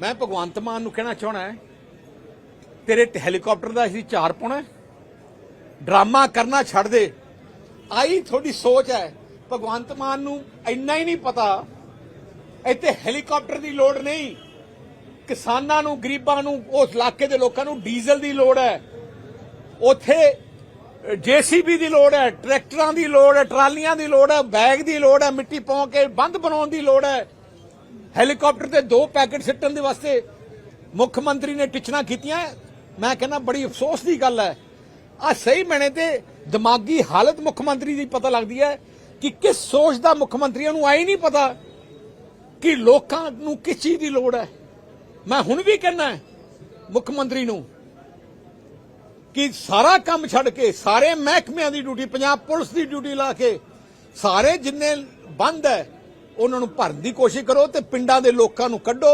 ਮੈਂ ਭਗਵੰਤ ਮਾਨ ਨੂੰ ਕਹਿਣਾ ਚਾਹਣਾ ਹੈ, ਤੇਰੇ ਤੇ ਹੈਲੀਕਾਪਟਰ ਦਾ ਅਸੀਂ ਚਾਰ ਪਾਉਣਾ ਡਰਾਮਾ ਕਰਨਾ ਛੱਡ ਦੇ। ਆਈ ਤੁਹਾਡੀ ਸੋਚ ਹੈ। ਭਗਵੰਤ ਮਾਨ ਨੂੰ ਇੰਨਾ ਹੀ ਨਹੀਂ ਪਤਾ, ਇੱਥੇ ਹੈਲੀਕਾਪਟਰ ਦੀ ਲੋੜ ਨਹੀਂ। ਕਿਸਾਨਾਂ ਨੂੰ, ਗਰੀਬਾਂ ਨੂੰ, ਉਸ ਇਲਾਕੇ ਦੇ ਲੋਕਾਂ ਨੂੰ ਡੀਜ਼ਲ ਦੀ ਲੋੜ ਹੈ। ਉੱਥੇ ਜੀਸੀਬੀ ਦੀ ਲੋੜ ਹੈ, ਟਰੈਕਟਰਾਂ ਦੀ ਲੋੜ ਹੈ, ਟਰਾਲੀਆਂ ਦੀ ਲੋੜ ਹੈ, ਬੈਗ ਦੀ ਲੋੜ ਹੈ, ਮਿੱਟੀ ਪਾਉ ਕੇ, ਬੰਦ ਬਣਾਉਣ ਦੀ ਲੋੜ ਹੈ। ਹੈਲੀਕਾਪਟਰ ਤੇ ਦੋ ਪੈਕੇਟ ਸਿੱਟਣ ਦੇ ਵਾਸਤੇ ਮੁੱਖ ਮੰਤਰੀ ਨੇ ਟਿਚਣਾ ਕੀਤੀਆਂ। ਮੈਂ ਕਹਿੰਦਾ ਬੜੀ ਅਫਸੋਸ ਦੀ ਗੱਲ ਹੈ। ਆ ਸਹੀ ਮੈਨੇ ਤੇ ਦਿਮਾਗੀ ਹਾਲਤ ਮੁੱਖ ਮੰਤਰੀ ਦੀ ਪਤਾ ਲੱਗਦੀ ਹੈ ਕਿ ਕਿਸ ਸੋਚ ਦਾ ਮੁੱਖ ਮੰਤਰੀਆਂ ਨੂੰ ਆਈ ਨਹੀਂ ਪਤਾ ਕਿ ਲੋਕਾਂ ਨੂੰ ਕਿਸ ਚੀਜ਼ ਦੀ ਲੋੜ ਹੈ। ਮੈਂ ਹੁਣ ਵੀ ਕਹਿੰਦਾ ਮੁੱਖ ਮੰਤਰੀ ਨੂੰ ਕਿ ਸਾਰਾ ਕੰਮ ਛੱਡ ਕੇ, ਸਾਰੇ ਮਹਿਕਮਿਆਂ ਦੀ ਡਿਊਟੀ, ਪੰਜਾਬ ਪੁਲਿਸ ਦੀ ਡਿਊਟੀ ਲਾ ਕੇ, ਸਾਰੇ ਜਿੰਨੇ ਬੰਦ ਹੈ ਉਹਨਾਂ ਨੂੰ ਭਰਨ ਦੀ ਕੋਸ਼ਿਸ਼ ਕਰੋ ਤੇ ਪਿੰਡਾਂ ਦੇ ਲੋਕਾਂ ਨੂੰ ਕੱਢੋ।